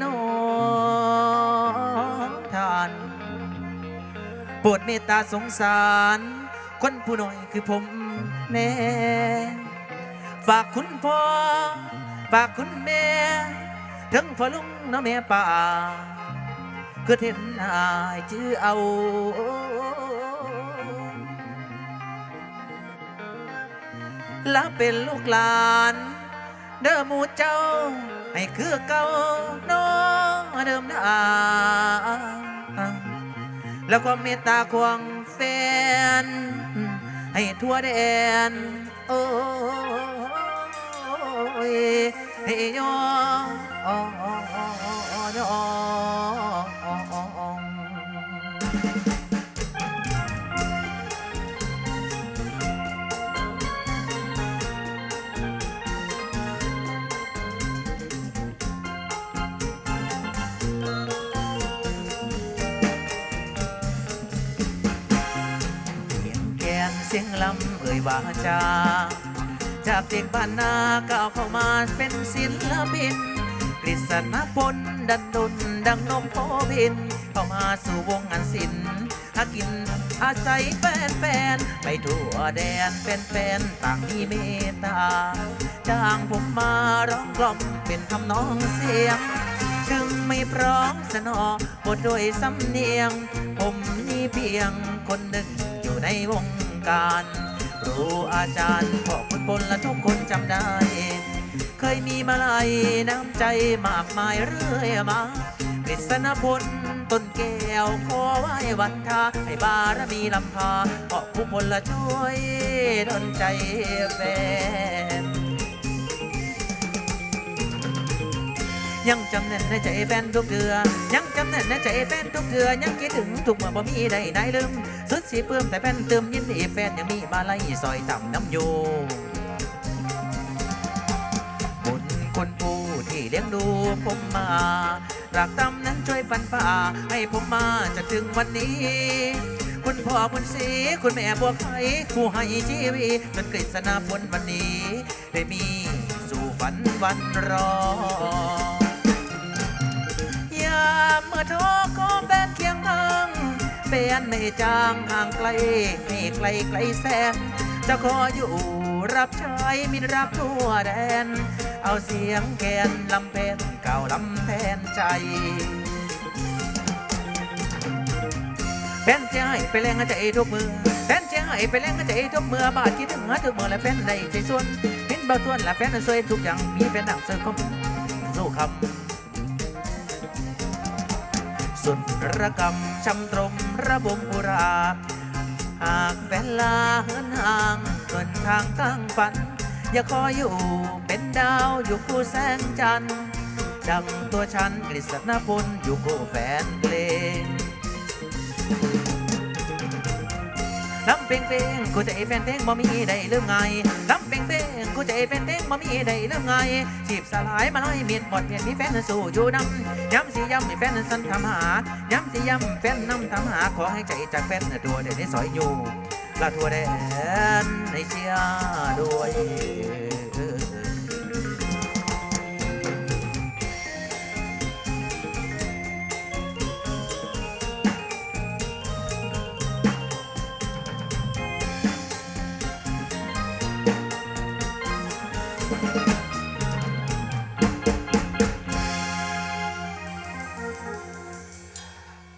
โโปรดเมตตาสงสาร คนผู้น้อยคือผมแน่ฝากคุณพ่อ ฝากคุณแม่ถึงพ่อลุงน้าแม่ป่าคือเห็นอายจื้อเอา แล้วเป็นลูกหลาน เด้อหมูเจ้า ให้คือเก่าน้อ แล้วก็เมตตาควงแฟน ให้ทั่วแดน โอ้ยให้ยอโอ้ยอเสียงลำเอ่ยวาจาจากเด็กบ้านนาก้าวเข้ามาเป็นศิลปินกฤษณพลดันดนดังนกโพบิน เข้ามาสู่วงงานศิลป์หากินอาศัยแฟนแฟนๆไปทั่วแดนแฟนแฟนๆต่างมีเมตตาจ้างผมมาร้องกล่อมเป็นทำนองเสียง ถึงไม่พร้อมสนอบทโดยสำเนียง ผมนี่เพียงคนหนึ่งอยู่ในวง การรูอาจารย์พอกคุณพลและทุกคนจำได้ เคยมีมาลายน้ำใจมากมายเรื่อยมากฤษณพลต้นแก้วขอไหว้วันทาให้บารมีลำพาเพราะผู้พลละช่วยดนใจแฟน ยังจำแน่นในใจแฟนทุกเดือยังจำแน่นในใจแฟนทุกเดือยังคิดถึงทุกเมื่อบ่มีใดไหนลืมสุดสีเพิ่มแต่แฟนเติมยินดีแฟนยังมีมาไล่ซอยต่ำน้ำโยบุญคุณผู้ที่เลี้ยงดูผมมารักตำนั้นช่วยฟันฝ่าให้ผมมาจนถึงวันนี้ คุณพ่อคุณสีคุณแม่บัวไข่ผู้ให้ชีวิตจนกฤษณาพลวันนี้ ได้มีสู่ฝันวันรอ นไม่จางห่างไกลไม่ไกลไกลแสนจะขออยู่รับใช้มิตรรักทั่วแดน เอาเสียงแคนลำเพนเก่าลำแทนใจแฟนให้ไปแรงใจทุกมือแฟนจะให้ไปแรงใจทุกมือบาดคิดถึงหาทุกมือและแฟนในใจส่วนเห็นเบาส่วนและแฟนสวยทุกอย่างมีแฟนดังเสิร์คมสู้คำ สุดระกำช้ำตรมระบมอุรา หากแฟนลาเหินห่างเกินทางตั้งฝัน อย่าคอยอยู่เป็นดาวอยู่คู่แสงจันทร์ดังตัวฉันกฤษณพลอยู่คู่แฟนเพลง ลำเป่งเป่งกูจะไอแฟนเพลงบ่มีได้ลืมไงลำเป่งเป่งกูจะไอแฟนเพลงบ่มีได้ลืมไงจีบสลายมาลอยเมียนหมดเมียนมีแฟนสู่อยู่นำย้ำสีย้ำให้แฟนสันทำหาย้ำสีย้ำแฟนนำทำหาขอให้ใจจากแฟนตัวเด็ดได้สอยอยู่ละทัวแดนในเชียร์ด้วย เ